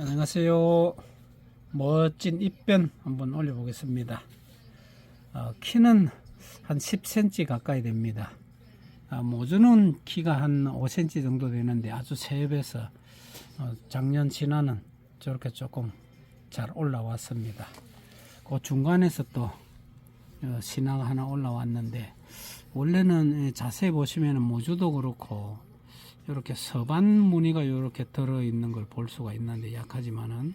안녕하세요. 멋진 잎변 한번 올려 보겠습니다. 어, 키는 한 10cm 가까이 됩니다. 아, 모주는 키가 한 5cm 정도 되는데 아주 세협에서 어, 작년 지나는 저렇게 조금 잘 올라왔습니다. 그 중간에서 또 어, 신화가 하나 올라왔는데 원래는 예, 자세히 보시면 모주도 그렇고 이렇게 서반 무늬가 이렇게 들어 있는 걸 볼 수가 있는데 약하지만은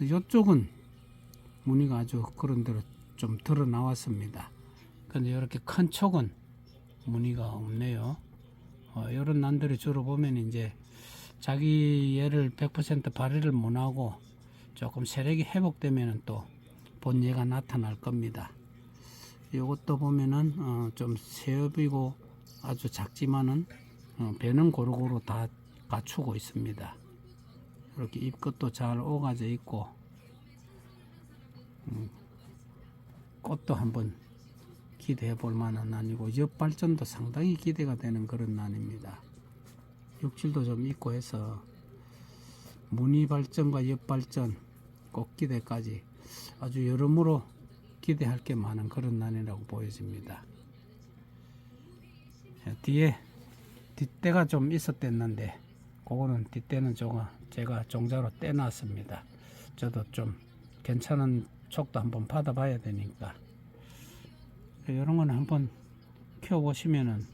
이쪽은 무늬가 아주 그런 대로 좀 드러 나왔습니다. 근데 이렇게 큰 촉은 무늬가 없네요. 어, 이런 난들이 주로 보면 이제 자기 얘를 100% 발휘를 못하고 조금 세력이 회복되면 또 본예가 나타날 겁니다. 이것도 보면은 어, 좀 세업이고 아주 작지만은 어, 배는 고루고루 다 갖추고 있습니다. 이렇게 잎끝도 잘 오가져 있고 음, 꽃도 한번 기대해 볼 만한 난이고 옆 발전도 상당히 기대가 되는 그런 난입니다. 육질도 좀 있고 해서 무늬 발전과 옆 발전 꽃 기대까지 아주 여러모로 기대할 게 많은 그런 난이라고 보여집니다. 자, 뒤에 뒷대가 좀 있었댔는데 그거는 뒷대는 제가 종자로 떼놨습니다. 저도 좀 괜찮은 촉도 한번 받아봐야 되니까 이런 거는 한번 키워보시면은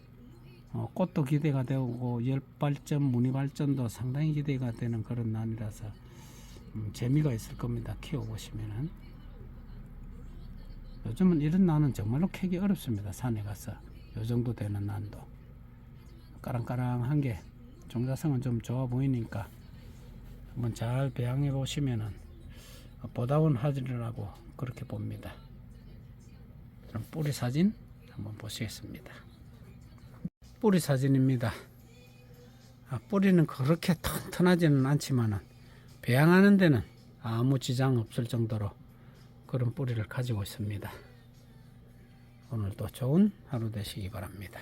어, 꽃도 기대가 되고 열 발전, 무늬 발전도 상당히 기대가 되는 그런 난이라서 음, 재미가 있을 겁니다. 키워보시면은 요즘은 이런 난은 정말로 캐기 어렵습니다. 산에 가서 요 정도 되는 난도 까랑까랑한 게 종자성은 좀 좋아 보이니까 한번 잘 배양해 보시면은 보다운 하지라고 그렇게 봅니다. 그럼 뿌리 사진 한번 보시겠습니다. 뿌리 사진입니다. 아, 뿌리는 그렇게 튼튼하지는 않지만은 배양하는 데는 아무 지장 없을 정도로 그런 뿌리를 가지고 있습니다. 오늘도 좋은 하루 되시기 바랍니다.